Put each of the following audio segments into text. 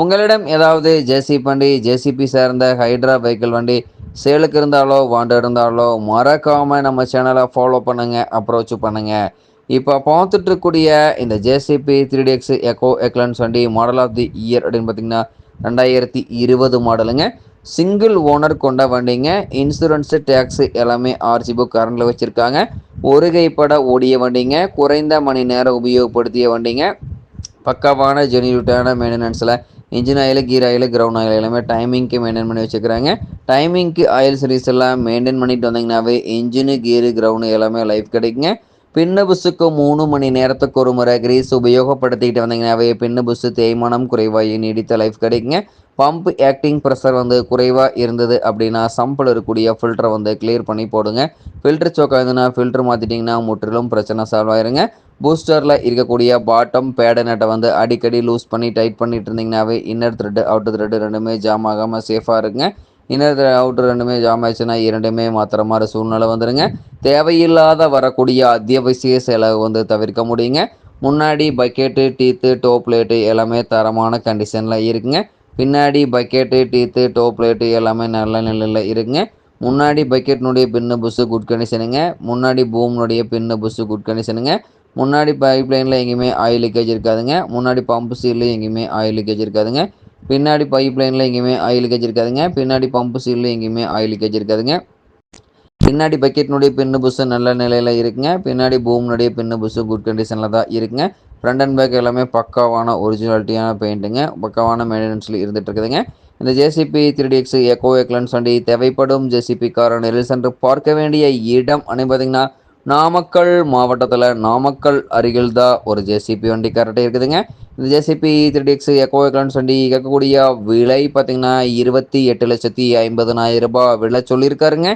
உங்களிடம் ஏதாவது ஜேசிபி வண்டி ஜேசிபி சேர்ந்த ஹைட்ரா வெஹிக்கிள் வண்டி சேலுக்கு இருந்தாலோ வாண்ட இருந்தாலோ மறக்காமல் நம்ம சேனலை ஃபாலோ பண்ணுங்கள் அப்ரோச் பண்ணுங்கள் இப்போ பார்த்துட்டு இருக்கக்கூடிய இந்த JCB three DX eco excellence வண்டி மாடல் ஆஃப் தி இயர் அப்படின்னு பார்த்தீங்கன்னா ரெண்டாயிரத்தி இருபது மாடலுங்க சிங்கிள் ஓனர் கொண்ட வண்டிங்க. இன்சூரன்ஸு டேக்ஸு எல்லாமே ஆர்சி புக் கரண்டில் வச்சுருக்காங்க. ஒரு கைப்பட ஓடிய வண்டிங்க. குறைந்த மணி நேரம் உபயோகப்படுத்திய வண்டிங்க. பக்காவான ஜெனியூட்டான மெயின்டெனன்ஸில் engine oil gear oil ground oil எல்லாமே டைமிங்க்கு மெயின்டைன் பண்ணி வச்சுக்கிறாங்க டைமிங்க்கு ஆயில் சர்வீஸ் எல்லாம் மெயின்டைன் பண்ணிட்டு வந்தீங்கன்னாவே இன்ஜினு கீரு கிரவுண்டு எல்லாமே லைஃப் கிடைக்குங்க. பின்ன புஸ்ஸுக்கு மூணு மணி நேரத்துக்கு ஒரு முறை கிரீஸ் உபயோகப்படுத்திக்கிட்டு வந்தீங்கன்னாவே பின்ன புஸ்ஸு தேய்மானம் குறைவாகி நீடித்த லைஃப் கிடைக்குங்க. பம்ப் ஆக்டிங் ப்ரெஷர் வந்து குறைவாக இருந்தது அப்படின்னா சம்பில் இருக்கக்கூடிய ஃபில்டரை வந்து கிளியர் பண்ணி போடுங்க. ஃபில்டர் சோக்காக இருந்ததுன்னா ஃபில்டர் மாற்றிட்டிங்கன்னா முற்றிலும் பிரச்சனை சால்வ் ஆயிருங்க. பூஸ்டரில் இருக்கக்கூடிய பாட்டம் பேட நட்டை வந்து அடிக்கடி லூஸ் பண்ணி டைட் பண்ணிட்டு இருந்தீங்கன்னாவே இன்னர் த்ரெட்டு அவுட்டர் த்ரெட்டு ரெண்டுமே ஜாம் ஆகாமல் சேஃபாக இருக்குங்க இன்னர் அவுட்டர் ரெண்டுமே ஜாம் ஆயிடுச்சுன்னா இரண்டுமே மாத்திர மாதிரி சூழ்நிலை வந்துடுங்க தேவையில்லாத வரக்கூடிய அத்தியாவசிய செலவு வந்து தவிர்க்க முடியுங்க. முன்னாடி பக்கெட்டு டீத்து டோ பிளேட்டு எல்லாமே தரமான கண்டிஷனில் இருக்குங்க. பின்னாடி பக்கெட்டு டீத்து டோ பிளேட்டு எல்லாமே நல்ல நிலையில் இருக்குங்க. முன்னாடி பக்கெட்னுடைய பின்னு புஸ்ஸு குட் கண்டிஷனுங்க முன்னாடி பூம்னுடைய பின்னு புஸ்ஸு குட் கண்டிஷனுங்க முன்னாடி பைப் லைனில் எங்கேயுமே ஆயில் லீக்கேஜ் இருக்காதுங்க. முன்னாடி பம்ப் சீல்லையும் எங்கேயுமே ஆயில் லீக்கேஜ் இருக்காதுங்க. பின்னாடி பைப் லைனில் எங்கேயுமே ஆயில் லீக்கேஜ் இருக்காதுங்க. பின்னாடி பம்ப் சீல்லையும் எங்கேயுமே ஆயில் லீக்கேஜ் இருக்காதுங்க. பின்னாடி பக்கெட்னுடைய பின்னு புஸ்ஸு நல்ல நிலையில் இருக்குங்க. பின்னாடி பூம்னுடைய பின்னு புஸ்ஸு குட் கண்டிஷனில் தான் இருக்குங்க. ஃப்ரண்ட் அண்ட் பேக் எல்லாமே பக்காவான ஒரிஜினாலிட்டியான பெயிண்ட்டுங்க பக்காவான மெயின்டெனன்ஸில் இருந்துகிட்டு இருக்குதுங்க. இந்த JCB three DX eco excellence வண்டி தேவைப்படும் ஜேசிபி காரை நெரில் சென்று பார்க்க வேண்டிய இடம் அனுப்பி பார்த்தீங்கன்னா நாமக்கல் மாவட்டத்தில் நாமக்கல் அருகில் தான் ஒரு ஜேசிபி வண்டி கரெக்டாக இருக்குதுங்க. இந்த ஜேசிபி த்ரீ டிஎக்ஸ் எக்கோ வண்டி கேட்கக்கூடிய விலை பார்த்தீங்கன்னா இருபத்தி எட்டு லட்சத்தி ஐம்பதனாயிரம் ரூபாய் விலை சொல்லியிருக்காருங்க.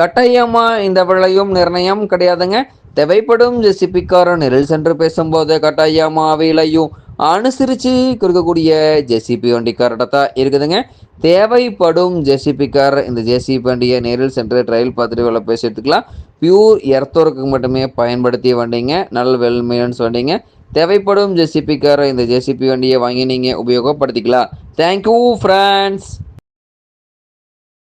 கட்டாயமாக இந்த விலையும் நிர்ணயம் கிடையாதுங்க. தேவைப்படும் ஜெசிபிக்காரன் நெரில் சென்று பேசும்போது கட்டாயமாக விலையும் அனுசரித்து கொடுக்கக்கூடிய ஜெசிபி வண்டி தான் இருக்குதுங்க. தேவைப்படும் ஜெசிபி கார் இந்த ஜேசிபி வண்டியை நேரில் சென்று ட்ரையல் பார்த்துட்டு வேலை பேசி எடுத்துக்கலாம் பியூர் எர்த்தோருக்கு மட்டுமே பயன்படுத்திய வண்டிங்க. நல்ல வெல் மெயின்ஸ் வண்டிங்க. தேவைப்படும் ஜேசிபிக்கார் இந்த ஜேசிபி வண்டியை வாங்கி நீங்கள் உபயோகப்படுத்திக்கலாம். Thank you friends